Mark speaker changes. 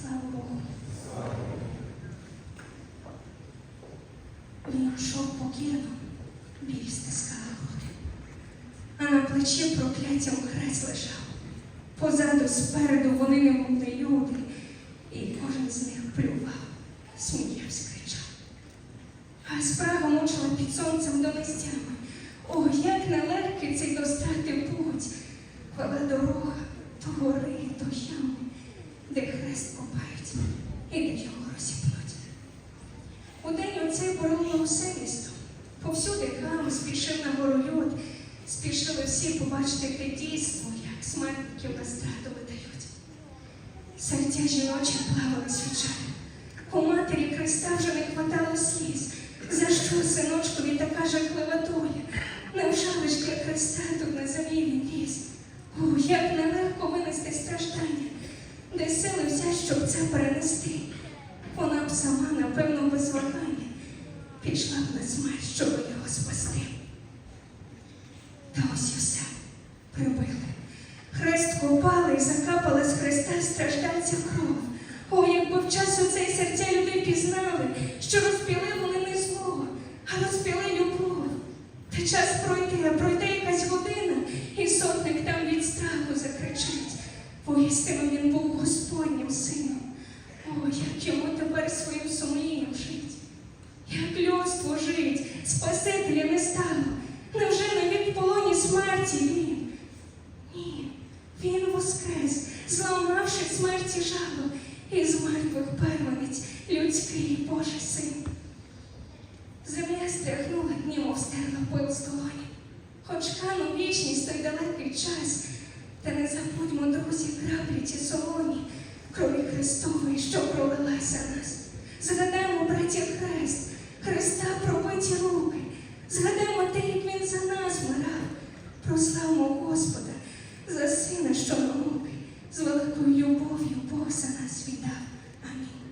Speaker 1: Слава Богу. Він йшов покірно, біль стискала груди. А на плечі прокляттям хрест лежав. Позаду, спереду вони не могли люди, і кожен з них плював, сміявся, кричав. А спрага мучила під сонцем до нестями. О, як нелегкий цей достати путь, вела дорога то гори, то ями, копають і де його розіпнуть. У день оцей усе місто. Повсюди хами спішив на гору люд, спішили всі побачити те дійство, як смертників на страту видають. Серця жіночі плавались чарі. У матері Христа вже не хватало сліз. За що, синочкові, така жахлива доля? Невже лиш для Христа тут на землі він ліз? О, як нелегко винести страждання, де сили щоб це перенести. Вона б сама, напевно, без вагання, пішла б на смерть, щоб його спасти. Та ось і все прибили. Хрест копали і закапали з хреста страждальця кров. О, якби в час у цей серця люди пізнали, що розпіли вони не зло, а розпіли любов. Та час пройде, пройде якась година, і сотник там від страху закричить. Воістину він був Господнім сином. О, як своїм сумлінням жить, як людство жить, Спасителя не стало. Невже навік в полоні смерті він? Ні, він воскрес, зламавши смерті жало, і з мертвих первенець людський Божий син. Земля стряхнула, німо стерла пил з долоні. Хоч канув вічність той далекий час, та не забудьмо, друзі, краплі ті солоні, крові Христової, що пролилася нас. Згадаємо браття Хрест, Христа пробиті руки. Згадаємо те, як він за нас вмирав. Прославмо Господа за сина, що науки, з великою любов'ю Бог за нас віддав. Амінь.